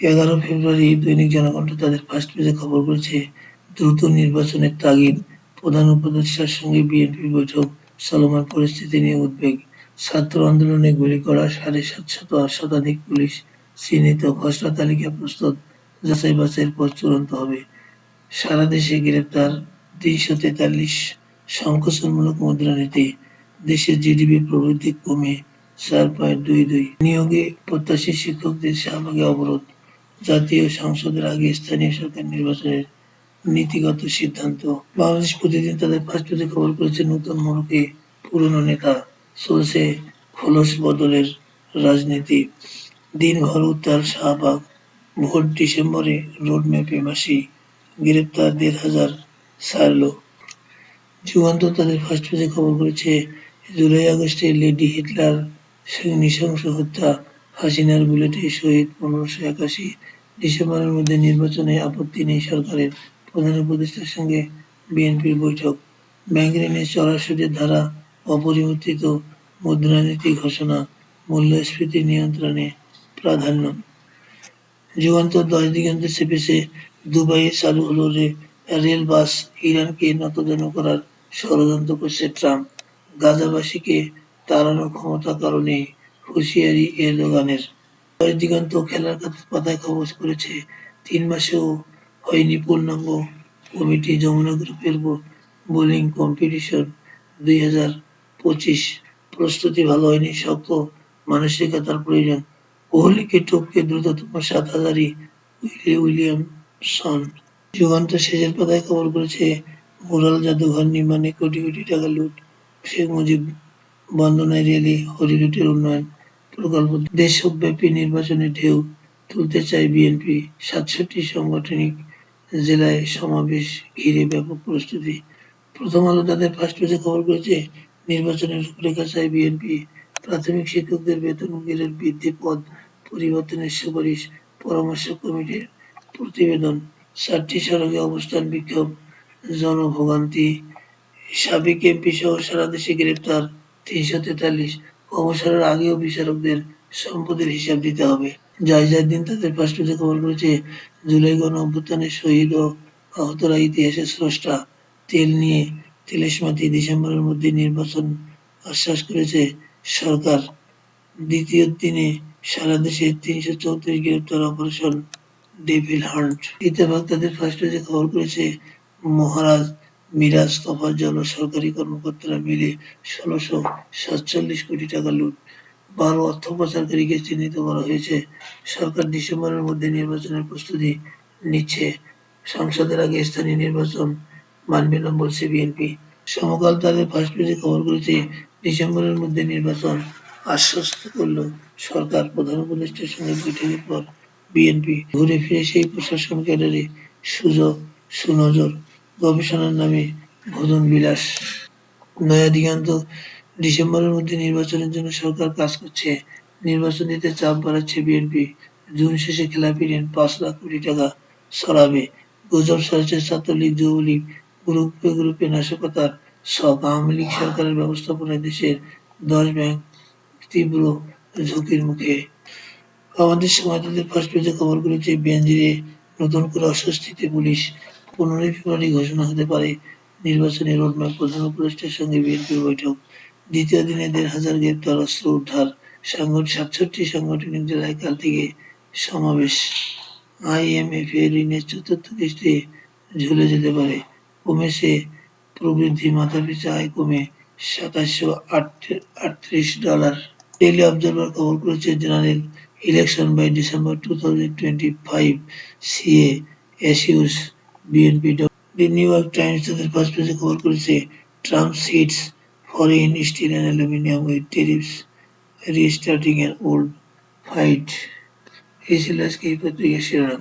এগারো ফেব্রুয়ারি দৈনিক জনকণ্ঠ তাদের ফার্স্ট পেজে খবর করেছে দ্রুত নির্বাচনের তাগিদ। প্রধান উপদেষ্টার সঙ্গে বিএনপির বৈঠক, চলমান পরিস্থিতি নিয়ে উদ্বেগ। ছাত্র আন্দোলনে গুলি করা সাড়ে সাতশত শতাধিক পুলিশ। চিহ্নিত খসড়া তালিকা প্রস্তুত। যাচাই বাছাইয়ের পর চূড়ান্ত হবে। সারা দেশে গ্রেপ্তার দুইশো তেতাল্লিশ সংকোচনমূলক মুদ্রানীতি। দেশের জিডিপি প্রবৃদ্ধি কমে চার পয়েন্ট দুই দুই। নিয়োগে প্রত্যাশী শিক্ষকদের শাহবাগে অবরোধ। জাতীয় সংসদের আগে স্থানীয় সরকার নির্বাচনের নীতিগত সিদ্ধান্ত। বাংলাদেশ প্রতিদিন তাদের পেজে খবর করেছে নতুন মোড়কে পুরনো নেতা। চলছে খোলস বদলের রাজনীতি। দিনভর উত্তাল শাহবাগ। ভোট ডিসেম্বরে রোড রোডম্যাপে মাসি গ্রেপ্তার দেড় হাজার ছাড়ল যুগান্ত তাদের ফার্স্ট পেজে খবর করেছে, জুলাই আগস্টে লেডি হিটলার নৃশংস হত্যা হাসিনার বুলেটে শহীদ পনেরোশো একাশি ডিসেম্বরের মধ্যে নির্বাচনে আপত্তি নেই সরকারের প্রধান উপদেষ্টার সঙ্গে বিএনপির বৈঠক। ব্যাংক ঋণের সুদের ধারা অপরিবর্তিত মুদ্রানীতি ঘোষণা মূল্যস্ফীতি নিয়ন্ত্রণে প্রাধান্য। যুগান্ত দশ দিগন্তে চেপেছে দুবাইয়ে চালু হলো রেল বাস ইরানকে নতজানু করার ষড়যন্ত্র করছে ট্রাম্প। গাজাবাসীকে তাড়ানোর ক্ষমতা কারণে হুঁশিয়ারি এরদোগানের দশ দিগন্ত খেলার পাতায় খবর করেছে তিন মাসেও হয়নি পূর্ণাঙ্গ কমিটি যমুনা গ্রুপের বোলিং কম্পিটিশন। দুই হাজার পঁচিশ প্রস্তুতি ভালো হয়নি, শক্ত মানসিকতার প্রয়োজন। কোহলিকে টপকে দ্রুততম সাত হাজারই উইলিয়ামসন। যুগান্ত শেষের পাতায় খবর করেছে মুরাল জাদুঘর নির্মাণে কোটি কোটি টাকা লুট শেখ মুজিব বন্দনায় রেলি হরিলুটের উন্নয়ন। প্রকল্প দেশব্যাপী নির্বাচনে ঢেউ তুলতে চায় বিএনপি। সাতষট্টি সাংগঠনিক জেলায় সমাবেশ ঘিরে ব্যাপক প্রস্তুতি। প্রথম আলো তাদের ফার্স্ট পেজে খবর করেছে, নির্বাচনের রূপরেখা চায় বিএনপি। প্রাথমিক শিক্ষকদের বেতন গ্রেড বৃদ্ধি পদ পরিবর্তনের সুপারিশ, পরামর্শ কমিটির প্রতিবেদন চারটি সড়কে অবস্থান বিক্ষোভ, জনভোগান্তি, সাবেক এমপি সহ সারা দেশে গ্রেপ্তার, তিনশো তেতাল্লিশ অবসরের আগেও বিচারকদের সম্পদের হিসাব দিতে হবে। জায়জার দিন তাদের পেজে খবর করেছে। জুলাই গণ অভ্যুত্থানের শহীদ ও আহতরা ইতিহাসের স্রষ্টা। তেল নিয়ে তিলেশমাতি ডিসেম্বরের মধ্যে নির্বাচন আশ্বাস করেছে সরকার। দ্বিতীয় দিনে সারা দেশে তিনশো চৌত্রিশ গ্রেপ্তার অপারেশন ডেভিল হান্ট। ইত্তেফাক তাদের ফার্স্ট খবর করেছে। মহারাজ মিরাজ তফাজ্জল ও সরকারি কর্মকর্তারা মিলে ষোলশো সাতচল্লিশ কোটি টাকা লুট। বারো অর্থ পাচারকারীকে চিহ্নিত করা হয়েছে। সরকার ডিসেম্বরের মধ্যে নির্বাচনের প্রস্তুতি নিচ্ছে। সংসদের আগে স্থানীয় নির্বাচন মানবে না বলছে বিএনপি। সমকাল তাদের ফার্স্ট পেজে খবর করেছে, ডিসেম্বরের মধ্যে নির্বাচন আশ্বস্ত করল সরকার। প্রধান উপদেষ্টার সঙ্গে বৈঠকের পর বিএনপি ঘুরে ফিরে সেই প্রশাসন ক্যাডারে সুযোগ সুনজর গবেষণার নামে ভোজন বিলাস। নয়া দিগান্ত ডিসেম্বরের মধ্যে নির্বাচনের জন্য সরকার কাজ করছে। নির্বাচন দিতে চাপ বাড়াচ্ছে বিএনপি জুন শেষে খেলাপি ঋণ পাঁচ লাখ কোটি টাকা সরাবে। গুজব ছড়াচ্ছে ছাত্রলীগ, যুবলীগ, গ্রুপে গ্রুপে নাশকতার শখ। আওয়ামী লীগ সরকারের ব্যবস্থাপনায় দেশের দশ ব্যাংক তীব্র ঝুঁকির মুখে। আমাদের সময় তাদের ফার্স্ট পেজে খবর করেছে বেঞ্জিরে নতুন করে অস্বস্তিতে পুলিশ। পনেরোই ফেব্রুয়ারি ঘোষণা হতে পারে নির্বাচনী রোডম্যাপ প্রধান উপদেষ্টার সঙ্গে বিএনপির বৈঠক। দ্বিতীয় দিনে দেড় হাজার গ্রেপ্তার, অস্ত্র উদ্ধার সাংগঠনিক সাতষট্টি সাংগঠনিক জেলায় কাল থেকে সমাবেশ। আইএমএফ এর ঋণের চতুর্থ কিস্তি ঝুলে যেতে পারে। কমেছে প্রবৃদ্ধি, মাথাপিছু আয় কমে সাতাশশো আটত্রিশ ডলার। ডেইলি অবজারভার খবর করেছে general election by December two thousand twenty five CA accuses BNP the New York Times তাদের ফার্স্ট পেজে খবর করেছে Trump sets foreign steel and aluminium with tariffs restarting এর ওল্ড ফাইট এই ছিল আজকে এই পত্রিকার শিরোনাম।